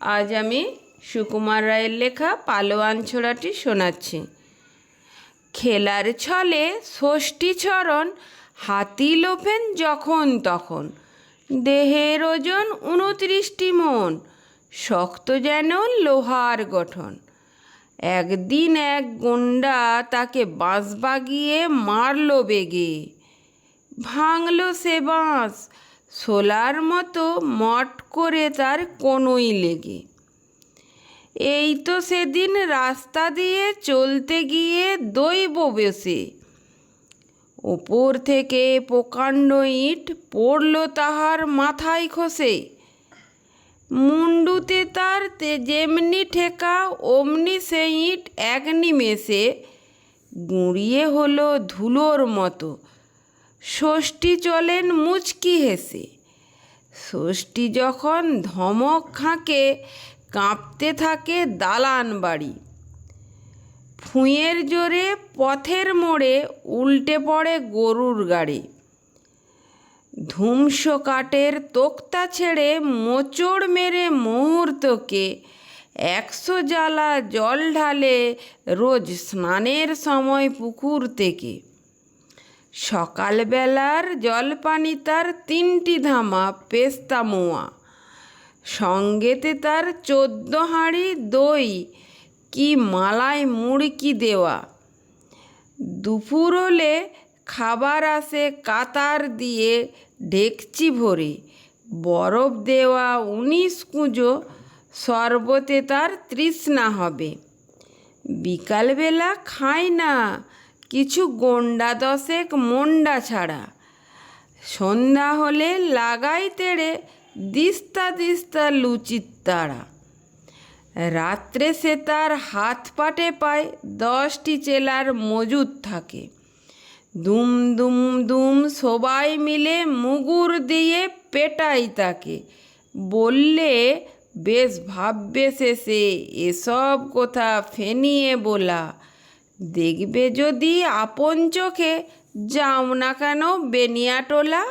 আজ আমি সুকুমার রায়ের লেখা পালোয়ান ছোড়াটি শোনাচ্ছি। খেলার ছলে ষষ্ঠীচরণ হাতি লোফেন যখন তখন। দেহের ওজন উনত্রিশটি মন, শক্ত যেন লোহার গঠন। একদিন এক গুন্ডা তাকে বাঁশ বাগিয়ে মারল বেগে। ভাঙল সে বাঁশ সোলার মতো মট করে তার কোনোই লেগে। এই তো সেদিন রাস্তা দিয়ে চলতে গিয়ে দৈব বেশে। ওপর থেকে প্রকাণ্ড ইট পড়ল তাহার মাথায় খসে। মুন্ডুতে তার যেমনি ঠেকা, অমনি সে ইট এক নিমেষে গুঁড়িয়ে হলো ধুলোর মতো। ষষ্ঠী চলেন মুচকি হেসে। ষষ্ঠী যখন ধমক খাঁকে, কাঁপতে থাকে দালান বাড়ি। ফুঁয়ের জোরে পথের মোড়ে উল্টে পড়ে গরুর গাড়ি। ধুমস কাঠের তোক্তা ছেড়ে মোচড় মেরে মুহূর্তকে একশো জ্বালা জল ঢালে রোজ স্নানের সময় পুকুর থেকে। সকালবেলার জলপানি তার তিনটি ধামা, পেস্তা মোয়া। সঙ্গেতে তার চোদ্দ হাঁড়ি দই, কি মালায় মুড়কি দেওয়া। দুপুর হলে খাবার আসে কাতার দিয়ে ডেকচি ভরে। বরফ দেওয়া উনিশ কুঁজো, শরবতে তার তৃষ্ণা হবে। বিকালবেলা খায় না কিছু গন্ডা দশেক মন্ডা ছাড়া। সন্ধ্যা হলে লাগাই তেড়ে দিস্তা দিস্তা লুচির তারা। রাত্রে সে তার হাত পাটে পায়, দশটি চেলার মজুদ থাকে। দুম দুম দুম সবাই মিলে মুগুর দিয়ে পেটাই তাকে। বললে, বেশ ভাববে শেষে, এসব কথা ফেনিয়ে বলা। দেখবে যদি আপন চোখে যাও না কেন বেনিয়াটোলা?